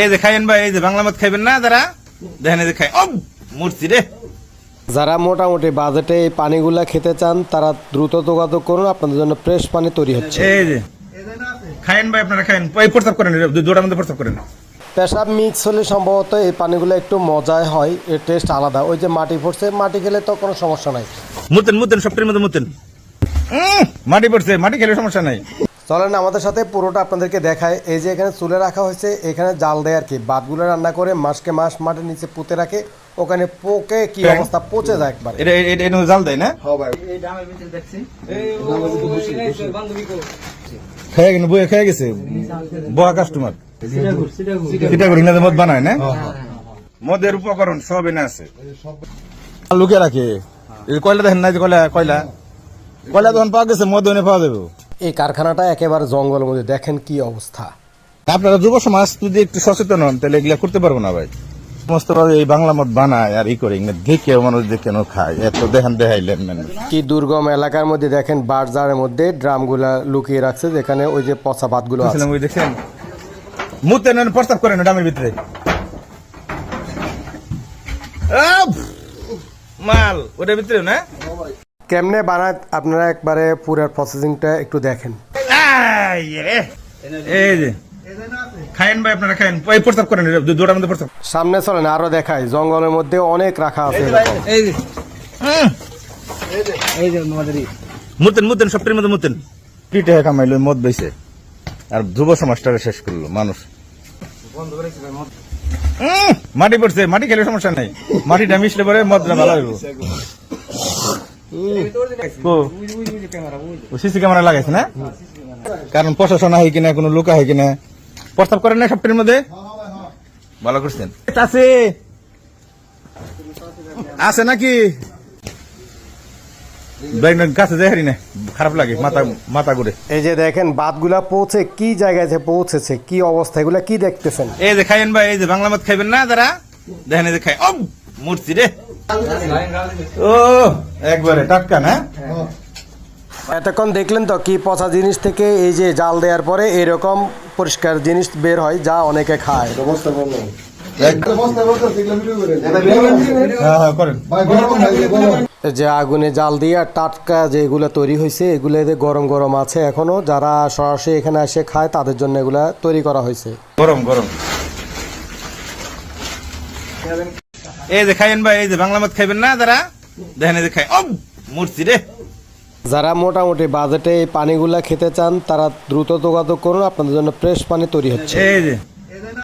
এই যে খাইয়েন ভাই এই যে বাংলা মত খাইবেন না যারা? দেখেন এই যে খাই ও মূর্তি রে। যারা মোটামুটি বাজেটে এই পানিগুলা খেতে চান তারা দ্রুত যোগাযোগ করুন আপনাদের জন্য ফ্রেশ পানি তৈরি হচ্ছে। এই যে। খাইয়েন ভাই আপনারা খাইন এই প্রস্তাব করেন দুটার মধ্যে প্রস্তাব করেন। পেশাব মিক্স হলে সম্ভবত এই পানিগুলো একটু মজায় হয় এর টেস্ট আলাদা। ওই যে মাটি পড়ছে মাটি খেলে তো কোনো সমস্যা নাই। মুতেন মুতেন সবটির মধ্যে মুতেন। মাটি পড়ছে মাটি খেলে সমস্যা নাই। চলেন আমাদের সাথে পুরোটা আপনাদেরকে দেখায়। এই যে এখানে চুলে রাখা হয়েছে এখানে জাল দেয় আর কি। বাতগুলো রান্না করে মাসকে মাস মাটির নিচে পুঁতে রাখে। ওখানে পোকে কি হ্যাঁ। অবস্থা? পচে যায় একবার। এটা এটা জাল দেয় না? খেয়ে গেছে বইয়ে খেয়ে গেছে। বড় কাস্টমার এটা করি না মদ বানায় না? মদের উপকরণ সব এনে আছে। লুকে রাখে? এই কয়লা দেখেন না যে কয়লা কয়লা। কয়লা যখন পাওয়া গেছে মদ এনে পাওয়া যাবে। এই কারখানাটা একেবারে জঙ্গলের মধ্যে। দেখেন কি অবস্থা। আপনারা যুব সমাজ যদি একটু সচেতন হন তাহলে এগুলা করতে পারব না ভাই। সমস্ত এই বাংলা মদ বানায় আর ই করে দেখে মানুষ দেখে নো খায় এত দেখান দেখাইলেন কি দুর্গম এলাকার মধ্যে দেখেন বাজারের মধ্যে ড্রামগুলা লুকিয়ে রাখছে যেখানে ওই যে পচা ভাতগুলো আছে। ওই দেখছেন মুতে নেন প্রস্তাব করেন ডামের ভিতরে! মাল ওটার ভিতরে না? কেমনে বানায় আপনারা একবারে পুরো প্রসেসিংটা একটু দেখেন? এই যে। খায়েন ভাই আপনারা খায়েন এই প্রস্তাব করেন দু- দুটার মধ্যে প্রস্তাব। সামনে চলেন আরও দেখাই। জঙ্গলের মধ্যে অনেক রাখা আছে এরকম। হুম। মুতেন মুতেন সবটির মধ্যে মুতেন। কি কামাইলো মদ বেছে আর যুব সমাজটারে শেষ করল মানুষ। মাটি পড়ছে মাটি খেলে সমস্যা নাই। মাটিটা মিশলে পরে মদটা ভালো হইব। সিসি ক্যামেরা লাগাইছে না? কারণ প্রশাসন হয় কিনা কোনো লোক হয় কিনা। প্রস্তাব করেন না সবটির মধ্যে? ভালো করছেন। আছে। আছে নাকি? খারাপ লাগে মাথা মাথা ঘুরে। এই যে দেখেন বাতগুলা পৌঁছে কি জায়গায় যে পৌঁছেছে কি অবস্থা এগুলা কি দেখতেছেন? এই যে খাইয়েন ভাই এই যে বাংলা মত খাইবেন না যারা? দেখেন এই যে খাই ও মূর্তি রে। ও একবারে টাটকা না? এতক্ষণ দেখলেন তো কি পচা জিনিস থেকে এই যে জাল দেওয়ার পরে এরকম পরিষ্কার জিনিস বের হয় যা অনেকে খায়। হ্যাঁ হ্যাঁ যে আগুনে জাল দিয়ে আর টাটকা যেগুলো তৈরি হয়েছে এগুলো গরম গরম আছে এখনও যারা সরাসরি এখানে এসে খায় তাদের জন্য এগুলা তৈরি করা হয়েছে। গরম গরম। এই যে খাইবেন ভাই এই যে বাংলা মাছ খাইবেন না যারা? দেখেন এই যে খাই ও মূর্তি রে। যারা মোটামুটি বাজেটে এই পানিগুলা খেতে চান তারা দ্রুত যোগাযোগ করুন আপনাদের জন্য ফ্রেশ পানি তৈরি হচ্ছে। এই যে।